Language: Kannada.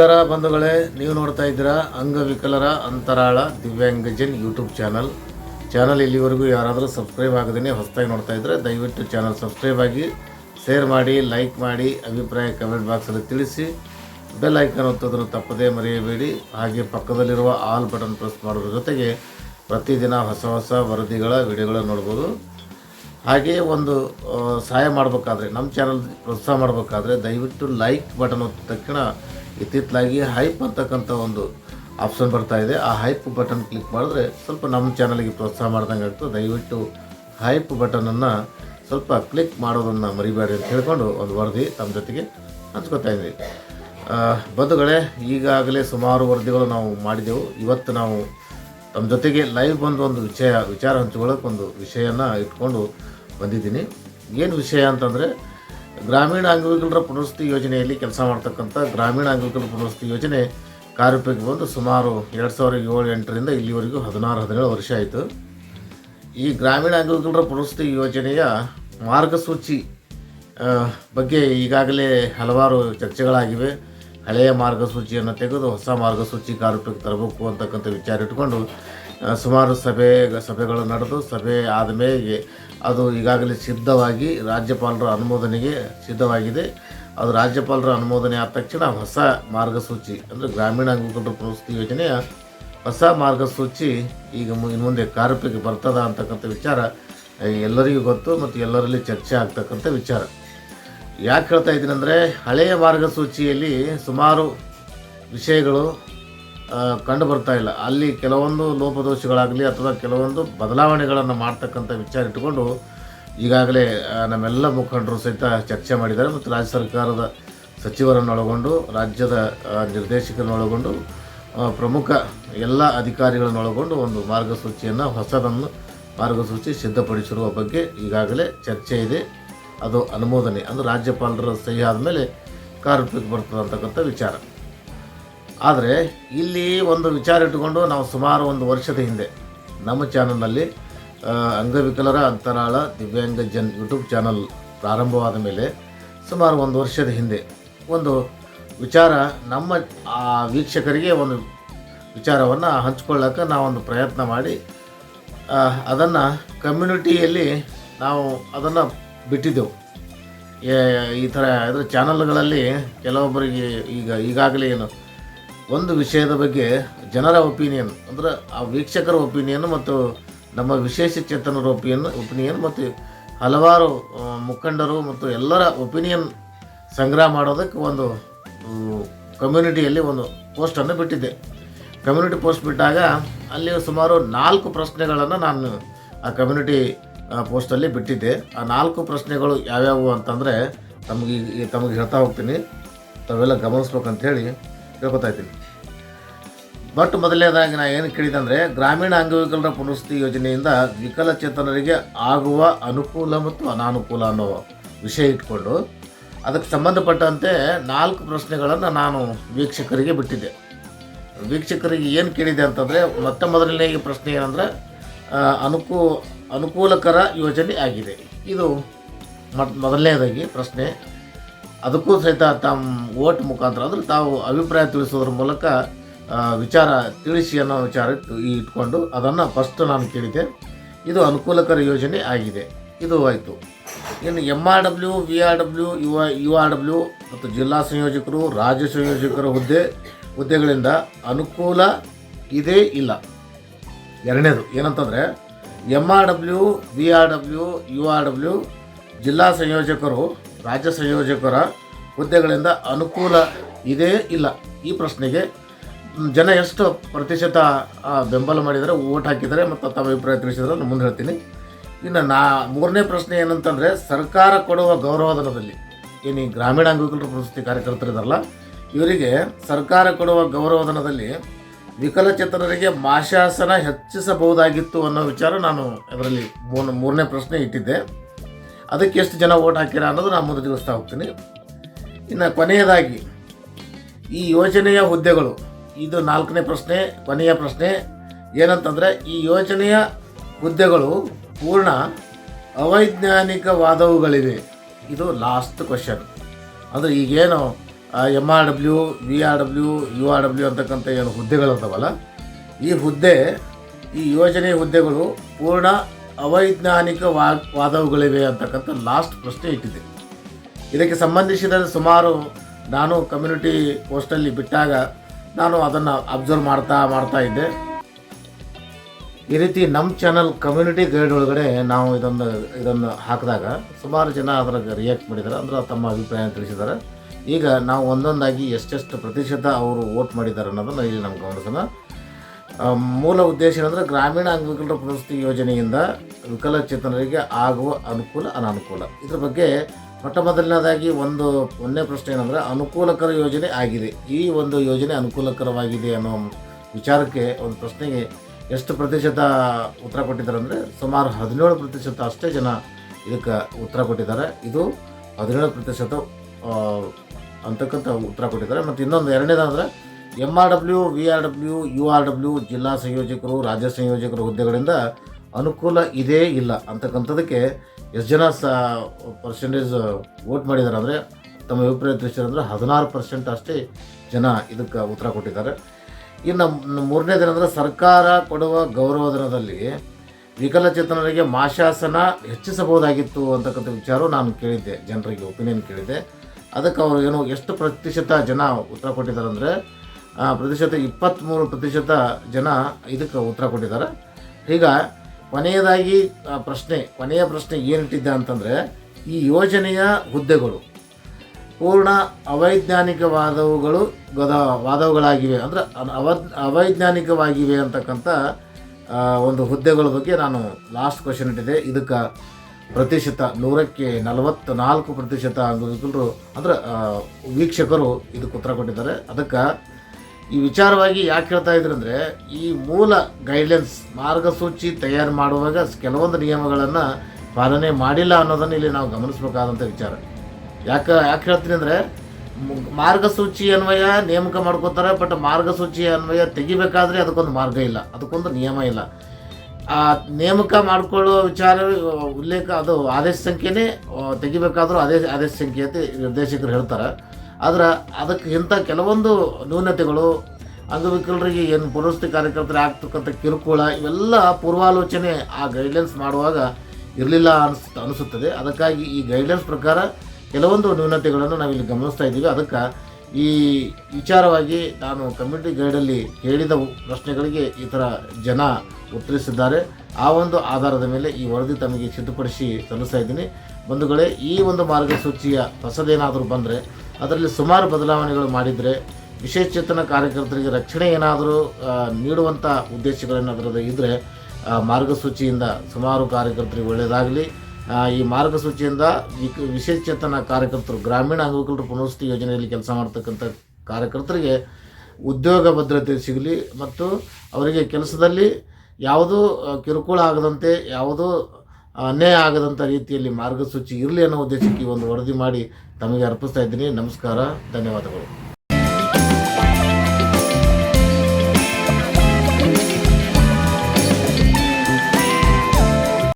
ನಮಸ್ಕಾರ ಬಂಧುಗಳೇ, ನೀವು ನೋಡ್ತಾ ಇದ್ದೀರಾ ಅಂಗವಿಕಲರ ಅಂತರಾಳ ದಿವ್ಯಾಂಗಜನ್ ಯೂಟ್ಯೂಬ್ ಚಾನಲ್. ಚಾನಲ್ ಇಲ್ಲಿವರೆಗೂ ಯಾರಾದರೂ ಸಬ್ಸ್ಕ್ರೈಬ್ ಆಗದೇ ಹೊಸದಾಗಿ ನೋಡ್ತಾ ಇದ್ದರೆ ದಯವಿಟ್ಟು ಚಾನಲ್ ಸಬ್ಸ್ಕ್ರೈಬ್ ಆಗಿ, ಶೇರ್ ಮಾಡಿ, ಲೈಕ್ ಮಾಡಿ, ಅಭಿಪ್ರಾಯ ಕಮೆಂಟ್ ಬಾಕ್ಸಲ್ಲಿ ತಿಳಿಸಿ. ಬೆಲ್ ಐಕನ್ ಒತ್ತೋದನ್ನು ತಪ್ಪದೇ ಮರೆಯಬೇಡಿ. ಹಾಗೆ ಪಕ್ಕದಲ್ಲಿರುವ ಆಲ್ ಬಟನ್ ಪ್ರೆಸ್ ಮಾಡೋದ್ರ ಜೊತೆಗೆ ಪ್ರತಿದಿನ ಹೊಸ ಹೊಸ ವರದಿಗಳ ವಿಡಿಯೋಗಳನ್ನು ನೋಡ್ಬೋದು. ಹಾಗೆಯೇ ಒಂದು ಸಹಾಯ ಮಾಡಬೇಕಾದ್ರೆ, ನಮ್ಮ ಚಾನಲ್ ಪ್ರೋತ್ಸಾಹ ಮಾಡಬೇಕಾದ್ರೆ ದಯವಿಟ್ಟು ಲೈಕ್ ಬಟನ್ ಒತ್ತಿದ ತಕ್ಷಣ ಇತ್ತಿತ್ತಲಾಗಿ ಹೈಪ್ ಅಂತಕ್ಕಂಥ ಒಂದು ಆಪ್ಷನ್ ಬರ್ತಾ ಇದೆ. ಆ ಹೈಪ್ ಬಟನ್ ಕ್ಲಿಕ್ ಮಾಡಿದ್ರೆ ಸ್ವಲ್ಪ ನಮ್ಮ ಚಾನಲ್ಗೆ ಪ್ರೋತ್ಸಾಹ ಮಾಡ್ದಂಗೆ ಆಗ್ತದೆ. ದಯವಿಟ್ಟು ಹೈಪ್ ಬಟನನ್ನು ಸ್ವಲ್ಪ ಕ್ಲಿಕ್ ಮಾಡೋದನ್ನು ಮರಿಬೇಡಿ ಅಂತ ಹೇಳ್ಕೊಂಡು ಒಂದು ವರದಿ ತಮ್ಮ ಜೊತೆಗೆ ಹಂಚ್ಕೊತಾ ಇದ್ದೀವಿ ಬಂಧುಗಳೇ, ಈಗಾಗಲೇ ಸುಮಾರು ವರದಿಗಳು ನಾವು ಮಾಡಿದೆವು. ಇವತ್ತು ನಾವು ತಮ್ಮ ಜೊತೆಗೆ ಲೈವ್ ಬಂದು ಒಂದು ವಿಷಯ, ವಿಚಾರ ಹಂಚ್ಕೊಳ್ಳೋಕೆ ಒಂದು ವಿಷಯನ ಇಟ್ಕೊಂಡು ಬಂದಿದ್ದೀನಿ. ಏನು ವಿಷಯ ಅಂತಂದರೆ ಗ್ರಾಮೀಣ ಅಂಗವಿಕಲರ ಪುನರ್ವಸತಿ ಯೋಜನೆಯಲ್ಲಿ ಕೆಲಸ ಮಾಡ್ತಕ್ಕಂಥ ಗ್ರಾಮೀಣ ಅಂಗವಿಕಲರ ಪುನರ್ವಸತಿ ಯೋಜನೆ ಕಾರ್ಯರೂಪಕ್ಕೆ ಬಂದು ಸುಮಾರು ಎರಡು ಸಾವಿರದ ಏಳು ಎಂಟರಿಂದ ಇಲ್ಲಿವರೆಗೂ ಹದಿನಾರು ಹದಿನೇಳು ವರ್ಷ ಆಯಿತು. ಈ ಗ್ರಾಮೀಣ ಅಂಗವಿಕಲರ ಪುನರ್ವಸತಿ ಯೋಜನೆಯ ಮಾರ್ಗಸೂಚಿ ಬಗ್ಗೆ ಈಗಾಗಲೇ ಹಲವಾರು ಚರ್ಚೆಗಳಾಗಿವೆ. ಹಳೆಯ ಮಾರ್ಗಸೂಚಿಯನ್ನು ತೆಗೆದು ಹೊಸ ಮಾರ್ಗಸೂಚಿ ಕಾರ್ಯಕ್ಕೆ ತರಬೇಕು ಅಂತಕ್ಕಂಥ ವಿಚಾರ ಇಟ್ಕೊಂಡು ಆ, ಸುಮಾರು ಸಭೆ ಸಭೆಗಳು ನಡೆದು ಸಭೆ ಆದಮೇಲೆ ಅದು ಈಗಾಗಲೇ ಸಿದ್ಧವಾಗಿ ರಾಜ್ಯಪಾಲರ ಅನುಮೋದನೆಗೆ ಸಿದ್ಧವಾಗಿದೆ. ಅದು ರಾಜ್ಯಪಾಲರ ಅನುಮೋದನೆ ಆದ ತಕ್ಷಣ ಹೊಸ ಮಾರ್ಗಸೂಚಿ, ಅಂದರೆ ಗ್ರಾಮೀಣ ಅಂಗವಿಕಲರ ಪುನಸ್ತಿ ಯೋಜನೆಯ ಹೊಸ ಮಾರ್ಗಸೂಚಿ ಈಗ ಇನ್ನು ಮುಂದೆ ಕಾರ್ಯಕ್ಕೆ ಬರ್ತದ ಅಂತಕ್ಕಂಥ ವಿಚಾರ ಎಲ್ಲರಿಗೂ ಗೊತ್ತು ಮತ್ತು ಎಲ್ಲರಲ್ಲಿ ಚರ್ಚೆ ಆಗ್ತಕ್ಕಂಥ ವಿಚಾರ. ಯಾಕೆ ಹೇಳ್ತಾ ಇದ್ದೀನಿ ಅಂದರೆ ಹಳೆಯ ಮಾರ್ಗಸೂಚಿಯಲ್ಲಿ ಸುಮಾರು ವಿಷಯಗಳು ಕಂಡು ಬರ್ತಾ ಇಲ್ಲ. ಅಲ್ಲಿ ಕೆಲವೊಂದು ಲೋಪದೋಷಗಳಾಗಲಿ ಅಥವಾ ಕೆಲವೊಂದು ಬದಲಾವಣೆಗಳನ್ನು ಮಾಡ್ತಕ್ಕಂಥ ವಿಚಾರ ಇಟ್ಟುಕೊಂಡು ಈಗಾಗಲೇ ನಮ್ಮೆಲ್ಲ ಮುಖಂಡರು ಸಹಿತ ಚರ್ಚೆ ಮಾಡಿದ್ದಾರೆ ಮತ್ತು ರಾಜ್ಯ ಸರ್ಕಾರದ ಸಚಿವರನ್ನೊಳಗೊಂಡು, ರಾಜ್ಯದ ನಿರ್ದೇಶಕರನ್ನೊಳಗೊಂಡು ಪ್ರಮುಖ ಎಲ್ಲ ಅಧಿಕಾರಿಗಳನ್ನೊಳಗೊಂಡು ಒಂದು ಮಾರ್ಗಸೂಚಿಯನ್ನು, ಹೊಸದನ್ನು ಮಾರ್ಗಸೂಚಿ ಸಿದ್ಧಪಡಿಸಿರುವ ಬಗ್ಗೆ ಈಗಾಗಲೇ ಚರ್ಚೆ ಇದೆ. ಅದು ಅನುಮೋದನೆ, ಅಂದರೆ ರಾಜ್ಯಪಾಲರ ಸಹಿ ಆದಮೇಲೆ ಕಾರ್ಯಕ್ಕೆ ಬರ್ತದೆ ಅಂತಕ್ಕಂಥ ವಿಚಾರ. ಆದರೆ ಇಲ್ಲಿ ಒಂದು ವಿಚಾರ ಇಟ್ಟುಕೊಂಡು ನಾವು ಸುಮಾರು ಒಂದು ವರ್ಷದ ಹಿಂದೆ ನಮ್ಮ ಚಾನಲ್ನಲ್ಲಿ ಅಂಗವಿಕಲರ ಅಂತರಾಳ ದಿವ್ಯಾಂಗ ಜನ್ ಯೂಟ್ಯೂಬ್ ಚಾನಲ್ ಪ್ರಾರಂಭವಾದ ಮೇಲೆ ಸುಮಾರು ಒಂದು ವರ್ಷದ ಹಿಂದೆ ಒಂದು ವಿಚಾರ ನಮ್ಮ, ಆ, ವೀಕ್ಷಕರಿಗೆ ಒಂದು ವಿಚಾರವನ್ನು ಹಂಚ್ಕೊಳ್ಳೋಕೆ ನಾವೊಂದು ಪ್ರಯತ್ನ ಮಾಡಿ ಅದನ್ನು ಕಮ್ಯುನಿಟಿಯಲ್ಲಿ ನಾವು ಅದನ್ನು ಬಿಟ್ಟಿದ್ದೆವು. ಈ ಥರ ಇದ್ರ ಚಾನಲ್ಗಳಲ್ಲಿ ಕೆಲವೊಬ್ಬರಿಗೆ ಈಗ ಈಗಾಗಲೇ ಏನು ಒಂದು ವಿಷಯದ ಬಗ್ಗೆ ಜನರ ಒಪಿನಿಯನ್, ಅಂದರೆ ಆ ವೀಕ್ಷಕರ ಒಪಿನಿಯನ್ ಮತ್ತು ನಮ್ಮ ವಿಶೇಷ ಚೇತನರ ಒಪಿನಿಯನ್ ಒಪಿನಿಯನ್ ಮತ್ತು ಹಲವಾರು ಮುಖಂಡರು ಮತ್ತು ಎಲ್ಲರ ಒಪಿನಿಯನ್ ಸಂಗ್ರಹ ಮಾಡೋದಕ್ಕೆ ಒಂದು ಕಮ್ಯುನಿಟಿಯಲ್ಲಿ ಒಂದು ಪೋಸ್ಟನ್ನು ಬಿಟ್ಟಿದ್ದೆ. ಕಮ್ಯುನಿಟಿ ಪೋಸ್ಟ್ ಬಿಟ್ಟಾಗ ಅಲ್ಲಿ ಸುಮಾರು ನಾಲ್ಕು ಪ್ರಶ್ನೆಗಳನ್ನು ನಾನು ಆ ಕಮ್ಯುನಿಟಿ ಪೋಸ್ಟಲ್ಲಿ ಬಿಟ್ಟಿದ್ದೆ. ಆ ನಾಲ್ಕು ಪ್ರಶ್ನೆಗಳು ಯಾವ್ಯಾವು ಅಂತಂದರೆ ತಮಗೆ ತಮಗೆ ಹೇಳ್ತಾ ಹೋಗ್ತೀನಿ. ತಾವೆಲ್ಲ ಗಮನಿಸ್ಬೇಕಂತ ಹೇಳಿ ಹೇಳ್ಕೊತಾ ಇದ್ದೀನಿ. ಬಟ್ ಮೊದಲನೇದಾಗಿ ನಾನು ಏನು ಕೇಳಿದೆ ಅಂದರೆ, ಗ್ರಾಮೀಣ ಅಂಗವಿಕಲರ ಪುನರ್ವಸತಿ ಯೋಜನೆಯಿಂದ ವಿಕಲಚೇತನರಿಗೆ ಆಗುವ ಅನುಕೂಲ ಮತ್ತು ಅನಾನುಕೂಲ ಅನ್ನೋ ವಿಷಯ ಇಟ್ಕೊಂಡು, ಅದಕ್ಕೆ ಸಂಬಂಧಪಟ್ಟಂತೆ ನಾಲ್ಕು ಪ್ರಶ್ನೆಗಳನ್ನು ನಾನು ವೀಕ್ಷಕರಿಗೆ ಬಿಟ್ಟಿದ್ದೆ. ವೀಕ್ಷಕರಿಗೆ ಏನು ಕೇಳಿದೆ ಅಂತಂದರೆ, ಮೊತ್ತ ಮೊದಲನೇ ಪ್ರಶ್ನೆ ಏನಂದರೆ ಅನುಕೂ, ಅನುಕೂಲಕರ ಯೋಜನೆ ಆಗಿದೆ. ಇದು ಮೊದ್ ಮೊದಲನೇದಾಗಿ ಪ್ರಶ್ನೆ. ಅದಕ್ಕೂ ಸಹಿತ ತಮ್ಮ ಓಟ್ ಮುಖಾಂತರ ಅಂದರೆ ತಾವು ಅಭಿಪ್ರಾಯ ತಿಳಿಸೋದ್ರ ಮೂಲಕ ವಿಚಾರ ತಿಳಿಸಿ ಅನ್ನೋ ವಿಚಾರ ಇಟ್ಕೊಂಡು ಅದನ್ನು ಫಸ್ಟ್ ನಾನು ಕೇಳಿದೆ ಇದು ಅನುಕೂಲಕರ ಯೋಜನೆ ಆಗಿದೆ. ಇದು ಆಯಿತು. ಇನ್ನು M R W V R W U U R W ಮತ್ತು ಜಿಲ್ಲಾ ಸಂಯೋಜಕರು, ರಾಜ್ಯ ಸಂಯೋಜಕರ ಹುದ್ದೆ, ಹುದ್ದೆಗಳಿಂದ ಅನುಕೂಲ ಇದೇ ಇಲ್ಲ. ಎರಡನೇದು ಏನಂತಂದರೆ M R W V R W U R W ಜಿಲ್ಲಾ ಸಂಯೋಜಕರು ರಾಜ್ಯ ಸಂಯೋಜಕರ ಹುದ್ದೆಗಳಿಂದ ಅನುಕೂಲ ಇದೇ ಇಲ್ಲ? ಈ ಪ್ರಶ್ನೆಗೆ ಜನ ಎಷ್ಟು ಪ್ರತಿಶತ ಬೆಂಬಲ ಮಾಡಿದರೆ ಓಟ್ ಹಾಕಿದರೆ ಮತ್ತು ತಮ್ಮ ಅಭಿಪ್ರಾಯ ತಿಳಿಸಿದ್ರೆ ನಾನು ಮುಂದೆ ಹೇಳ್ತೀನಿ. ಇನ್ನು ನಾ, ಮೂರನೇ ಪ್ರಶ್ನೆ ಏನಂತಂದರೆ, ಸರ್ಕಾರ ಕೊಡುವ ಗೌರವಧನದಲ್ಲಿ ಏನು ಈ ಗ್ರಾಮೀಣ ಅಂಗವಿಕಲರ ಪ್ರಶಸ್ತಿ ಕಾರ್ಯಕರ್ತರಿದಾರಲ್ಲ, ಇವರಿಗೆ ಸರ್ಕಾರ ಕೊಡುವ ಗೌರವಧನದಲ್ಲಿ ವಿಕಲಚೇತನರಿಗೆ ಮಾಶಾಸನ ಹೆಚ್ಚಿಸಬಹುದಾಗಿತ್ತು ಅನ್ನೋ ವಿಚಾರ ನಾನು ಅದರಲ್ಲಿ ಮೂರನೇ ಪ್ರಶ್ನೆ ಇಟ್ಟಿದ್ದೆ. ಅದಕ್ಕೆ ಎಷ್ಟು ಜನ ಓಟ್ ಹಾಕಿರ ಅನ್ನೋದು ನಾನು ಮುಂದೆ ತಿಳಿಸ್ತಾ ಹೋಗ್ತೀನಿ. ಇನ್ನು ಕೊನೆಯದಾಗಿ, ಈ ಯೋಜನೆಯ ಹುದ್ದೆಗಳು, ಇದು ನಾಲ್ಕನೇ ಪ್ರಶ್ನೆ, ಕೊನೆಯ ಪ್ರಶ್ನೆ. ಏನಂತಂದರೆ, ಈ ಯೋಜನೆಯ ಹುದ್ದೆಗಳು ಪೂರ್ಣ ಅವೈಜ್ಞಾನಿಕವಾದವುಗಳಿವೆ. ಇದು ಲಾಸ್ಟ್ ಕ್ವಶನ್ ಅಂದರೆ ಈಗೇನು M R W V R W U R W ಅಂತಕ್ಕಂಥ ಏನು ಹುದ್ದೆಗಳಂತವಲ್ಲ ಈ ಹುದ್ದೆ, ಈ ಯೋಜನೆಯ ಹುದ್ದೆಗಳು ಪೂರ್ಣ ಅವೈಜ್ಞಾನಿಕ ವಾದವುಗಳಿವೆ ಅಂತಕ್ಕಂಥ ಲಾಸ್ಟ್ ಪ್ರಶ್ನೆ ಇಟ್ಟಿದೆ. ಇದಕ್ಕೆ ಸಂಬಂಧಿಸಿದ ಸುಮಾರು ನಾನು ಕಮ್ಯುನಿಟಿ ಪೋಸ್ಟಲ್ಲಿ ಬಿಟ್ಟಾಗ ನಾನು ಅದನ್ನು ಅಬ್ಸರ್ವ್ ಮಾಡ್ತಾ ಮಾಡ್ತಾ ಇದ್ದೆ. ಈ ರೀತಿ ನಮ್ಮ ಚಾನಲ್ ಕಮ್ಯುನಿಟಿ ಗೈಡ್ ಒಳಗಡೆ ನಾವು ಇದನ್ನು ಇದನ್ನು ಹಾಕಿದಾಗ ಸುಮಾರು ಜನ ಅದರ ರಿಯಾಕ್ಟ್ ಮಾಡಿದ್ದಾರೆ. ಅಂದ್ರೆ ತಮ್ಮ ಅಭಿಪ್ರಾಯ ತಿಳಿಸಿದ್ದಾರೆ. ಈಗ ನಾವು ಒಂದೊಂದಾಗಿ ಎಷ್ಟೆಷ್ಟು ಪ್ರತಿಶತ ಅವರು ವೋಟ್ ಮಾಡಿದ್ದಾರೆ ಅನ್ನೋದನ್ನು ಇಲ್ಲಿ ನಮ್ಮ ಗಮನಿಸೋಣ. ಮೂಲ ಉದ್ದೇಶ ಏನಂದರೆ ಗ್ರಾಮೀಣ ಅಂಗವಿಕಲರ ಪುನರ್ವಸತಿ ಯೋಜನೆಯಿಂದ ವಿಕಲಚೇತನರಿಗೆ ಆಗುವ ಅನುಕೂಲ, ಅನಾನುಕೂಲ. ಇದ್ರ ಬಗ್ಗೆ ಮೊಟ್ಟ ಮೊದಲನೇದಾಗಿ ಒಂದು, ಒಂದನೇ ಪ್ರಶ್ನೆ ಏನಂದರೆ ಅನುಕೂಲಕರ ಯೋಜನೆ ಆಗಿದೆ. ಈ ಒಂದು ಯೋಜನೆ ಅನುಕೂಲಕರವಾಗಿದೆ ಅನ್ನೋ ವಿಚಾರಕ್ಕೆ ಒಂದು ಪ್ರಶ್ನೆಗೆ ಎಷ್ಟು ಪ್ರತಿಶತ ಉತ್ತರ ಕೊಟ್ಟಿದ್ದಾರೆ ಅಂದರೆ ಸುಮಾರು ಹದಿನೇಳು ಪ್ರತಿಶತ ಅಷ್ಟೇ ಜನ ಇದಕ್ಕೆ ಉತ್ತರ ಕೊಟ್ಟಿದ್ದಾರೆ. ಇದು ಹದಿನೇಳು ಪ್ರತಿಶತ ಅಂತಕ್ಕಂಥ ಉತ್ತರ ಕೊಟ್ಟಿದ್ದಾರೆ. ಮತ್ತು ಇನ್ನೊಂದು ಎರಡನೇದಂದರೆ M R V R W U R W ಜಿಲ್ಲಾ ಸಂಯೋಜಕರು, ರಾಜ್ಯ ಸಂಯೋಜಕರು ಹುದ್ದೆಗಳಿಂದ ಅನುಕೂಲ ಇದೇ ಇಲ್ಲ ಅಂತಕ್ಕಂಥದಕ್ಕೆ ಎಷ್ಟು ಜನ ಸ ಪರ್ಸೆಂಟೇಜ್ ವೋಟ್ ಮಾಡಿದ್ದಾರೆ ಅಂದರೆ ತಮ್ಮ ಅಭಿಪ್ರಾಯ ತಿಳಿಸಿದ್ದಾರೆ ಅಂದರೆ ಹದಿನಾರು ಪರ್ಸೆಂಟ್ ಅಷ್ಟೇ ಜನ ಇದಕ್ಕೆ ಉತ್ತರ ಕೊಟ್ಟಿದ್ದಾರೆ. ಇನ್ನು ಮೂರನೇ ದಿನ ಅಂದರೆ ಸರ್ಕಾರ ಕೊಡುವ ಗೌರವಧನದಲ್ಲಿ ವಿಕಲಚೇತನರಿಗೆ ಮಾಶಾಸನ ಹೆಚ್ಚಿಸಬಹುದಾಗಿತ್ತು ಅಂತಕ್ಕಂಥ ವಿಚಾರ ನಾನು ಕೇಳಿದ್ದೆ, ಜನರಿಗೆ ಒಪಿನಿಯನ್ ಕೇಳಿದ್ದೆ. ಅದಕ್ಕೆ ಅವರು ಏನು, ಎಷ್ಟು ಪ್ರತಿಶತ ಜನ ಉತ್ತರ ಕೊಟ್ಟಿದ್ದಾರೆ ಅಂದರೆ ಪ್ರತಿಶತ ಇಪ್ಪತ್ತ್ಮೂರು ಪ್ರತಿಶತ ಜನ ಇದಕ್ಕೆ ಉತ್ತರ ಕೊಟ್ಟಿದ್ದಾರೆ. ಈಗ ಕೊನೆಯದಾಗಿ ಪ್ರಶ್ನೆ, ಕೊನೆಯ ಪ್ರಶ್ನೆ ಏನಿಟ್ಟಿದ್ದೆ ಅಂತಂದರೆ, ಈ ಯೋಜನೆಯ ಹುದ್ದೆಗಳು, ಪೂರ್ಣ ಅವೈಜ್ಞಾನಿಕವಾದವುಗಳು ಗದ, ವಾದವುಗಳಾಗಿವೆ. ಅಂದರೆ ಅವ ಅವೈಜ್ಞಾನಿಕವಾಗಿವೆ ಅಂತಕ್ಕಂಥ ಒಂದು ಹುದ್ದೆಗಳ ಬಗ್ಗೆ ನಾನು ಲಾಸ್ಟ್ ಕ್ವಶನ್ ಇಟ್ಟಿದ್ದೆ. ಇದಕ್ಕೆ ಪ್ರತಿಶತ, ನೂರಕ್ಕೆ ನಲವತ್ತು ನಾಲ್ಕು ಪ್ರತಿಶತ ಅಂಗವಿಕಲರು, ಅಂದರೆ ವೀಕ್ಷಕರು ಇದಕ್ಕೆ ಉತ್ತರ ಕೊಟ್ಟಿದ್ದಾರೆ. ಅದಕ್ಕೆ ಈ ವಿಚಾರವಾಗಿ ಯಾಕೆ ಹೇಳ್ತಾ ಇದ್ರು ಅಂದರೆ, ಈ ಮೂಲ ಗೈಡ್ಲೈನ್ಸ್ ಮಾರ್ಗಸೂಚಿ ತಯಾರು ಮಾಡುವಾಗ ಕೆಲವೊಂದು ನಿಯಮಗಳನ್ನು ಪಾಲನೆ ಮಾಡಿಲ್ಲ ಅನ್ನೋದನ್ನು ಇಲ್ಲಿ ನಾವು ಗಮನಿಸಬೇಕಾದಂಥ ವಿಚಾರ. ಯಾಕೆ ಯಾಕೆ ಹೇಳ್ತೀನಿ ಅಂದರೆ ಮಾರ್ಗಸೂಚಿ ಅನ್ವಯ ನೇಮಕ ಮಾಡ್ಕೋತಾರೆ, ಬಟ್ ಮಾರ್ಗಸೂಚಿ ಅನ್ವಯ ತೆಗಿಬೇಕಾದ್ರೆ ಅದಕ್ಕೊಂದು ಮಾರ್ಗ ಇಲ್ಲ. ಅದಕ್ಕೊಂದು ನಿಯಮ ಇಲ್ಲ. ಆ ನೇಮಕ ಮಾಡಿಕೊಳ್ಳೋ ವಿಚಾರ, ಉಲ್ಲೇಖ ಅದು ಆದೇಶ ಸಂಖ್ಯೆನೇ ತೆಗಿಬೇಕಾದರೂ ಅದೇ ಆದೇಶ ಸಂಖ್ಯೆ ಅಂತ ನಿರ್ದೇಶಕರು ಹೇಳ್ತಾರೆ. ಆದ್ರೆ ಅದಕ್ಕೆ ಇಂಥ ಕೆಲವೊಂದು ನ್ಯೂನತೆಗಳು ಅಂಗವಿಕಲರಿಗೆ ಏನು ಪುನರ್ವಸತಿ ಕಾರ್ಯಕರ್ತರು ಆಗ್ತಕ್ಕಂಥ ಕಿರುಕುಳ ಇವೆಲ್ಲ ಪೂರ್ವಾಲೋಚನೆ ಆ ಗೈಡ್ಲೈನ್ಸ್ ಮಾಡುವಾಗ ಇರಲಿಲ್ಲ ಅನಿಸ್, ಅನಿಸುತ್ತದೆ. ಅದಕ್ಕಾಗಿ ಈ ಗೈಡ್ಲೈನ್ಸ್ ಪ್ರಕಾರ ಕೆಲವೊಂದು ನ್ಯೂನತೆಗಳನ್ನು ನಾವಿಲ್ಲಿ ಗಮನಿಸ್ತಾ ಇದ್ದೀವಿ. ಅದಕ್ಕೆ ಈ ವಿಚಾರವಾಗಿ ನಾನು ಕಮ್ಯುನಿಟಿ ಗೈಡಲ್ಲಿ ಕೇಳಿದ ಪ್ರಶ್ನೆಗಳಿಗೆ ಈ ಥರ ಜನ ಉತ್ತರಿಸಿದ್ದಾರೆ. ಆ ಒಂದು ಆಧಾರದ ಮೇಲೆ ಈ ವರದಿ ತಮಗೆ ಸಿದ್ಧಪಡಿಸಿ ಸಲ್ಲಿಸ್ತಾ ಇದ್ದೀನಿ. ಬಂಧುಗಳೇ, ಈ ಒಂದು ಮಾರ್ಗಸೂಚಿಯ ಹೊಸದೇನಾದರೂ ಬಂದರೆ ಅದರಲ್ಲಿ ಸುಮಾರು ಬದಲಾವಣೆಗಳು ಮಾಡಿದರೆ ವಿಶೇಷಚೇತನ ಕಾರ್ಯಕರ್ತರಿಗೆ ರಕ್ಷಣೆ ಏನಾದರೂ ನೀಡುವಂಥ ಉದ್ದೇಶಗಳನ್ನು ಅದರಲ್ಲಿ ಇದ್ದರೆ ಮಾರ್ಗಸೂಚಿಯಿಂದ ಸುಮಾರು ಕಾರ್ಯಕರ್ತರಿಗೆ ಒಳ್ಳೆಯದಾಗಲಿ. ಈ ಮಾರ್ಗಸೂಚಿಯಿಂದ ವಿಶೇಷ ವಿಶೇಷಚೇತನ ಕಾರ್ಯಕರ್ತರು, ಗ್ರಾಮೀಣ ಅಂಗವಿಕಲರು ಪುನರ್ವಸತಿ ಯೋಜನೆಯಲ್ಲಿ ಕೆಲಸ ಮಾಡ್ತಕ್ಕಂಥ ಕಾರ್ಯಕರ್ತರಿಗೆ ಉದ್ಯೋಗ ಭದ್ರತೆ ಸಿಗಲಿ ಮತ್ತು ಅವರಿಗೆ ಕೆಲಸದಲ್ಲಿ ಯಾವುದೂ ಕಿರುಕುಳ ಆಗದಂತೆ ಯಾವುದೂ ಅನ್ಯಾಯ ಆಗದಂಥ ರೀತಿಯಲ್ಲಿ ಮಾರ್ಗಸೂಚಿ ಇರಲಿ ಅನ್ನೋ ಉದ್ದೇಶಕ್ಕೆ ಈ ಒಂದು ವರದಿ ಮಾಡಿ ತಮಗೆ ಅರ್ಪಿಸ್ತಾ ಇದ್ದೀನಿ. ನಮಸ್ಕಾರ. ಧನ್ಯವಾದಗಳು.